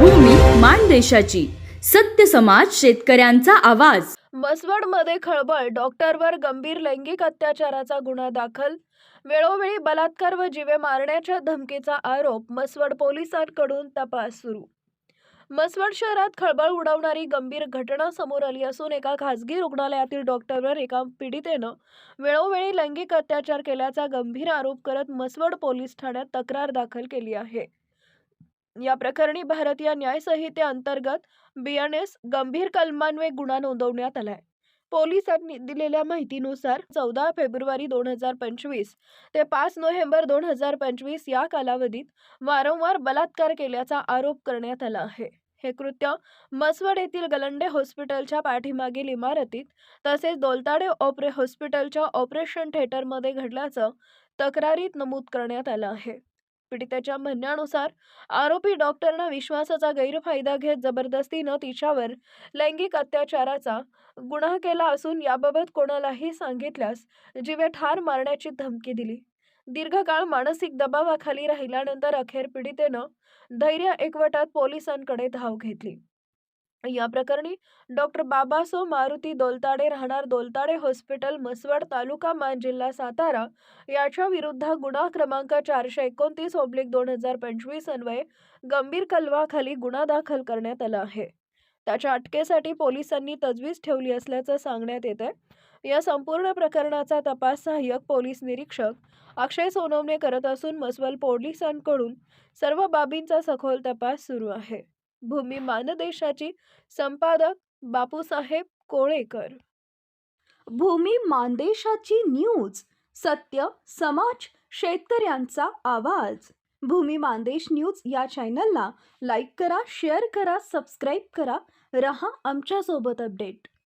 मानदेशाची सत्य समाज शेतकऱ्यांचा आवाज. मसवडमध्ये खळबळ डॉक्टरवर गंभीर लैंगिक अत्याचाराचा गुन्हा दाखल. वेळोवेळी बलात्कार व जीवे मारण्याच्या धमकीचा आरोप मसवड पोलिसांकडून तपास सुरू. मसवड शहरात खळबळ उडवणारी गंभीर घटना समोर आली असून एका खासगी रुग्णालयातील डॉक्टरवर एका पीडितेनं वेळोवेळी लैंगिक अत्याचार केल्याचा गंभीर आरोप करत मसवड पोलीस ठाण्यात तक्रार दाखल केली आहे. या प्रकरणी भारतीय न्याय संहितेअंतर्गत बीएनएस गंभीर कलमान्वये गुन्हा नोंदवण्यात आलाय. पोलिसांनी दिलेल्या माहितीनुसार चौदा फेब्रुवारी दोन हजार पंचवीस ते पाच नोव्हेंबर दोन हजार पंचवीस या कालावधीत वारंवार बलात्कार केल्याचा आरोप करण्यात आला आहे. हे कृत्य मसवड येथील गलंडे हॉस्पिटलच्या पाठीमागील इमारतीत तसेच दोलताडे ऑपरे हॉस्पिटलच्या ऑपरेशन थिएटरमध्ये घडल्याचं तक्रारीत नमूद करण्यात आलं आहे. पीडितेच्या म्हणण्यानुसार आरोपी डॉक्टरना विश्वासाचा गैरफायदा घेत जबरदस्तीनं तिच्यावर लैंगिक अत्याचाराचा गुन्हा केला असून याबाबत कोणालाही सांगितल्यास जीवे ठार मारण्याची धमकी दिली. दीर्घकाळ मानसिक दबावाखाली राहिल्यानंतर अखेर पीडितेनं धैर्य एकवटात पोलिसांकडे धाव घेतली. या प्रकरणी डॉक्टर बाबासो मारुती दोलताडे राहणार दोलताडे हॉस्पिटल मसवड तालुका मान जिल्हा सातारा. याच्या विरुद्ध गुन्हा क्रमांक चारशे एकोणतीस ओब्लिक दोन हजार पंचवीस अन्वये गंभीर कलवाखाली गुन्हा दाखल करण्यात आला आहे. त्याच्या अटकेसाठी पोलिसांनी तजवीज ठेवली असल्याचं सांगण्यात येत आहे या संपूर्ण प्रकरणाचा तपास सहाय्यक पोलीस निरीक्षक अक्षय सोनवणे करत असून मसवल पोलिसांकडून सर्व बाबींचा सखोल तपास सुरू आहे. भूमी मानदेशाची संपादक बापूसाहेब कोळेकर. भूमी मानदेशाची न्यूज सत्य समाज शेतकऱ्यांचा आवाज. भूमी मानदेश न्यूज या चॅनलला लाईक करा शेअर करा सबस्क्राईब करा. रहा आमच्यासोबत अपडेट.